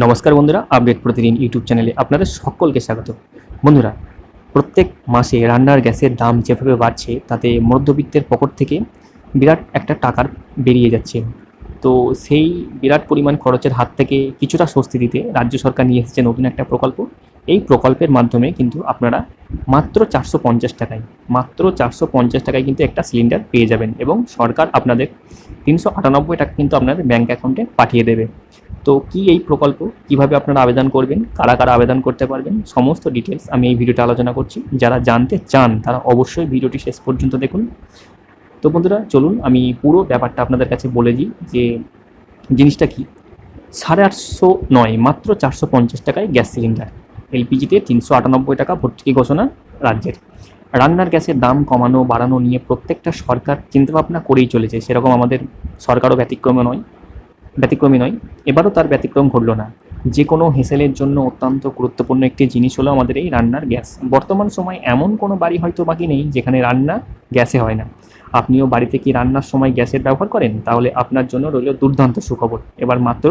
নমস্কার বন্ধুরা আপডেট প্রতিদিন ইউটিউব চ্যানেলে আপনাদের সকলকে স্বাগত। বন্ধুরা, প্রত্যেক মাসে রান্নার গ্যাসের দাম যেভাবে বাড়ছে, তাতে মধ্যবিত্তের পকট থেকে বিরাট একটা টাকার বেরিয়ে যাচ্ছে। তো সেই বিরাট পরিমাণ খরচের হাত থেকে কিছুটা স্বস্তি দিতে রাজ্য সরকার নিয়ে এসেছে নতুন একটা প্রকল্প। এই প্রকল্পের মাধ্যমে কিন্তু আপনারা মাত্র চারশো পঞ্চাশ টাকায়, মাত্র চারশো পঞ্চাশ টাকায় কিন্তু একটা সিলিন্ডার পেয়ে যাবেন এবং সরকার আপনাদের তিনশো আটানব্বই টাকা কিন্তু আপনাদের ব্যাঙ্ক অ্যাকাউন্টে পাঠিয়ে দেবে। তো কি এই প্রকল্প, কীভাবে আপনারা আবেদন করবেন, কারা কারা আবেদন করতে পারবেন, সমস্ত ডিটেলস আমি এই ভিডিওটা আলোচনা করছি। যারা জানতে চান, তারা অবশ্যই ভিডিওটি শেষ পর্যন্ত দেখুন। তো বন্ধুরা, চলুন আমি পুরো ব্যাপারটা আপনাদের কাছে বলে দিই যে জিনিসটা কি। সাড়ে আটশো নয়, মাত্র চারশো পঞ্চাশ টাকায় গ্যাস সিলিন্ডার এলপিজিতে তিনশো আটানব্বই টাকা ভর্তুকি ঘোষণা রাজ্যের। রান্নার গ্যাসের দাম কমানো, বাড়ানো নিয়ে প্রত্যেকটা সরকার চিন্তাভাবনা করেই চলেছে। সেরকম আমাদের সরকারও ব্যতিক্রমে নয়, ব্যতিক্রমী নয়। এবারও তার ব্যতিক্রম ঘটলো না। যে কোনো হেসেলের জন্য অত্যন্ত গুরুত্বপূর্ণ একটি জিনিস হলো আমাদের এই রান্নার গ্যাস। বর্তমান সময় এমন কোনো বাড়ি হয়তো বাকি নেই যেখানে রান্না গ্যাসে হয় না। আপনিও বাড়িতে কি রান্নার সময় গ্যাসের ব্যবহার করেন? তাহলে আপনার জন্য রইল দুর্দান্ত সুখবর। এবার মাত্র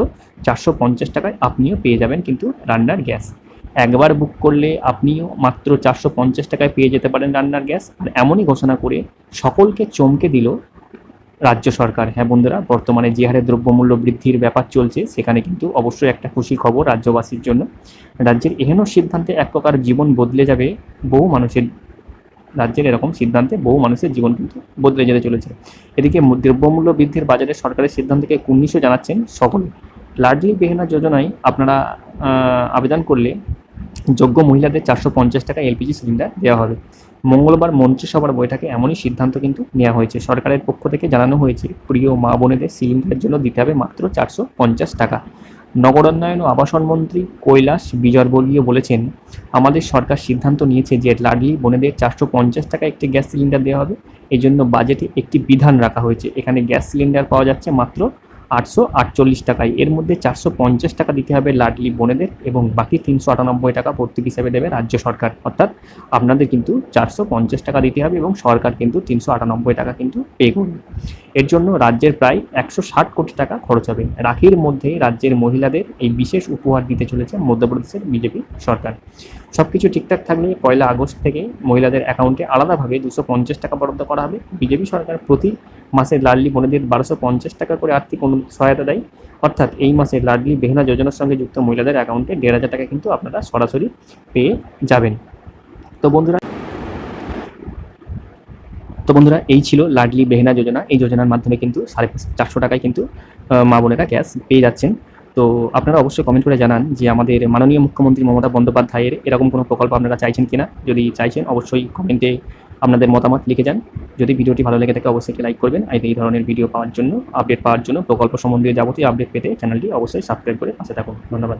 চারশো পঞ্চাশ টাকায় আপনিও পেয়ে যাবেন কিন্তু রান্নার গ্যাস। একবার বুক করলে আপনিও মাত্র চারশো পঞ্চাশ টাকায় পেয়ে যেতে পারেন রান্নার গ্যাস। আর এমনই ঘোষণা করে সকলকে চমকে দিল রাজ্য সরকার। হ্যাঁ বন্ধুরা, বর্তমানে যে হারে দ্রব্যমূল্য বৃদ্ধির ব্যাপার চলছে, সেখানে কিন্তু অবশ্যই একটা খুশি খবর রাজ্যবাসীর জন্য। রাজ্যের এহেন সিদ্ধান্তে এক প্রকার জীবন বদলে যাবে, বহু মানুষের রাজ্যের এরকম সিদ্ধান্তে বহু মানুষের জীবন কিন্তু বদলে যেতে চলেছে। এদিকে দ্রব্যমূল্য বৃদ্ধির বাজারে সরকারের সিদ্ধান্তকে কুর্নিশও জানাচ্ছেন সকলে। লাডলি বেহেনা যোজনায় আপনারা আবেদন করলে যোগ্য মহিলাদের চারশো পঞ্চাশ টাকা এলপিজি সিলিন্ডার দেওয়া হবে। মঙ্গলবার মন্ত্রিসভার বৈঠকে এমনই সিদ্ধান্ত কিন্তু নেওয়া হয়েছে। সরকারের পক্ষ থেকে জানানো হয়েছে, প্রিয় মা বোনেদের সিলিন্ডারের জন্য দিতে হবে মাত্র চারশো পঞ্চাশ টাকা। নগরোন্নয়ন ও আবাসন মন্ত্রী কৈলাস বিজয়বর্গীয় বলেছেন, আমাদের সরকার সিদ্ধান্ত নিয়েছে যে লাডলি বোনেদের চারশো পঞ্চাশ টাকা একটি গ্যাস সিলিন্ডার দেওয়া হবে। এই জন্য বাজেটে একটি বিধান রাখা হয়েছে। এখানে গ্যাস সিলিন্ডার পাওয়া যাচ্ছে মাত্র আটশো আটচল্লিশ টাকায়। এর মধ্যে চারশো পঞ্চাশ টাকা দিতে হবে লাডলি বোনেদের এবং বাকি তিনশো আটানব্বই টাকা ভর্তুকি হিসেবে দেবে রাজ্য সরকার। অর্থাৎ আপনাদের কিন্তু চারশো পঞ্চাশ টাকা দিতে হবে এবং সরকার কিন্তু তিনশো আটানব্বই টাকা কিন্তু পে করবে। এর জন্য রাজ্যের প্রায় একশো ষাট কোটি টাকা খরচ হবে। রাখির মধ্যে রাজ্যের মহিলাদের এই বিশেষ উপহার দিতে চলেছে মধ্যপ্রদেশের বিজেপি সরকার। সব কিছু ঠিকঠাক থাকলে পয়লা আগস্ট থেকে মহিলাদের অ্যাকাউন্টে আলাদাভাবে দুশো পঞ্চাশ টাকা বরাদ্দ করা হবে। বিজেপি সরকার প্রতি মাসে লাডলি বোনেদের বারোশো পঞ্চাশ টাকা করে আর্থিক সহায়তা দেয়। অর্থাৎ এই মাসে লাডলি বেহনা যোজনার সঙ্গে যুক্ত মহিলাদের অ্যাকাউন্টে দেড় হাজার টাকা কিন্তু আপনারা সরাসরি পেয়ে যাবেন। তো বন্ধুরা তো বন্ধুরা, এই ছিল লাডলি বেহনা যোজনা। এই যোজনার মাধ্যমে কিন্তু সাড়ে চারশো টাকায় কিন্তু মা বোনেরা গ্যাস পেয়ে যাচ্ছেন। তো আপনারা অবশ্যই কমেন্ট করে জানান যে আমাদের মাননীয় মুখ্যমন্ত্রী মমতা বন্দ্যোপাধ্যায়ের এরকম কোনো প্রকল্প আপনারা চাইছেন কিনা। যদি চাইছেন, অবশ্যই কমেন্টে আপনাদের মতামত লিখে যান। যদি ভিডিওটি ভালো লেগে থাকে, অবশ্যই লাইক করবেন। আর এই ধরনের ভিডিও পাওয়ার জন্য আপডেট পাওয়ার জন্য প্রকল্প সম্বন্ধে যাবতীয় আপডেট পেতে চ্যানেলটি অবশ্যই সাবস্ক্রাইব করে পাশে থাকুন। ধন্যবাদ।